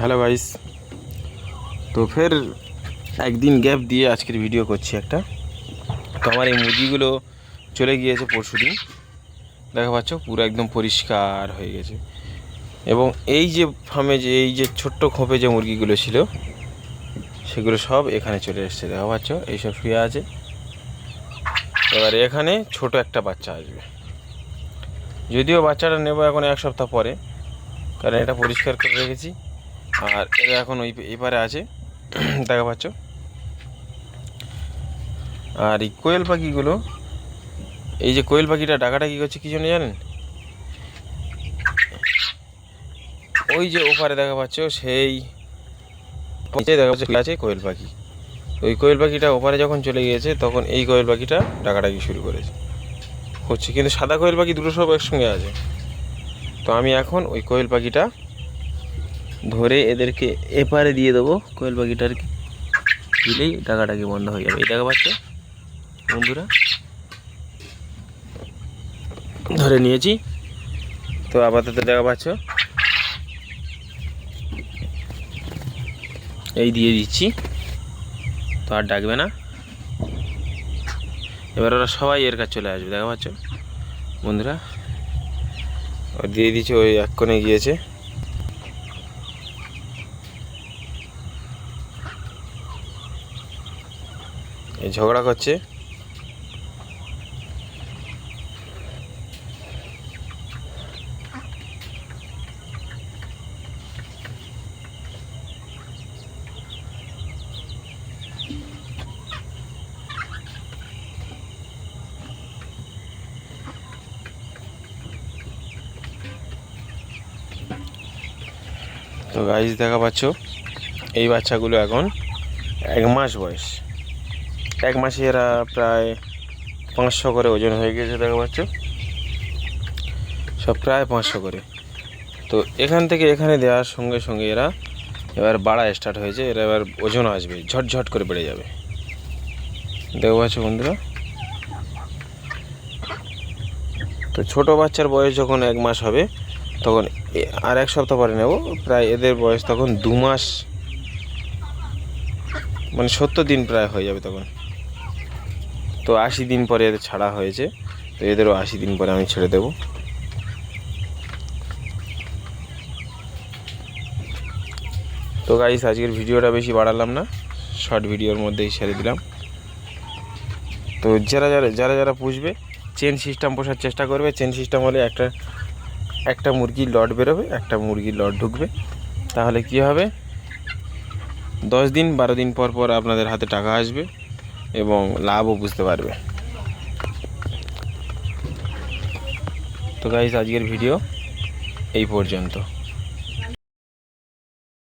Hello guys তো ফের একদিন গ্যাপ দিয়ে আজকের ভিডিও করছি একটা। তো আমার এই মুরগিগুলো চলে গিয়েছে পরশু দিন দেখা পাচ্ছ, পুরো একদম পরিষ্কার হয়ে গেছে। এবং এই যে ফার্মে যে, এই যে ছোট্ট খোপে যে মুরগিগুলো ছিল, সেগুলো সব এখানে চলে এসছে। দেখা পাচ্ছ, এইসব শুয়ে আছে। এবার এখানে ছোট একটা বাচ্চা আসবে। যদিও বাচ্চাটা নেব এখন এক সপ্তাহ পরে, কারণ এটা পরিষ্কার করে রেখেছি। আর এরা এখন ওই এপারে আছে, দেখা পাচ্ছ। আর এই কোয়েল পাখিগুলো, এই যে কোয়েল পাখিটা ডাকাটা কী করছে, কি জন্য জানেন? ওই যে ওপারে দেখা পাচ্ছ, সেই দেখা আছে কোয়েল পাখি। ওই কোয়েল পাখিটা ওপারে যখন চলে গিয়েছে, তখন এই কোয়েল পাখিটা ডাকাডাকি শুরু করেছে। হচ্ছে, কিন্তু সাদা কোয়েল পাখি দুটো সব একসঙ্গে আছে। তো আমি এখন ওই কোয়েল পাখিটা ধরে এদেরকে এপারে দিয়ে দেবো কোয়েল পাখিটার দিলেই ডাকাডাকি বন্ধ হয়ে যাবে। এই দেখা পাচ্ছ বন্ধুরা। ধরে নিয়েছি। তো আপাতত দেখা পাচ্ছ এই দিয়ে দিচ্ছি। তো আর ডাকবে না। এবার ওরা সবাই এর কাছে চলে আসবে। দেখা পাচ্ছ বন্ধুরা। দিয়ে দিচ্ছে ওই এক কোণে গিয়েছে। ঝগড়া করছে। তো গাইজ দেখা পাচ্ছ? এই বাচ্চাগুলো এখন এক মাস বয়স। এক মাসে এরা প্রায় পাঁচশো করে ওজন হয়ে গেছে, দেখা পাচ্ছ? সব প্রায় পাঁচশো করে। তো এখান থেকে এখানে দেওয়ার সঙ্গে সঙ্গে এরা এবার বাড়া স্টার্ট হয়েছে, এরা এবার ওজন আসবে, ঝটঝট করে বেড়ে যাবে। দেখো পাচ্ছ বন্ধুরা? তো ছোট বাচ্চার বয়স যখন এক মাস হবে, তখন আর এক সপ্তাহ পরে নেব, প্রায় এদের বয়স তখন দু মাস মানে সত্তর দিন প্রায় হয়ে যাবে তখন। তো আশি দিন পরে এদের ছাড়া হয়েছে। তো এদেরও আশি দিন পরে আমি ছেড়ে দেব। তো গাইস আজকের ভিডিওটা বেশি বাড়ালাম না। শর্ট ভিডিওর মধ্যেই ছেড়ে দিলাম। তো যারা যারা যারা যারা পুষবে চেন সিস্টেম পোষার চেষ্টা করবে। চেন সিস্টেম হলে একটা একটা মুরগির লট বেরোবে, একটা মুরগির লট ঢুকবে। তাহলে কি হবে? দশ দিন, বারো দিন পর পর আপনাদের হাতে টাকা আসবে। এবং লাভও বুঝতে পারবে। তো গাইজ আজকের ভিডিও এই পর্যন্ত।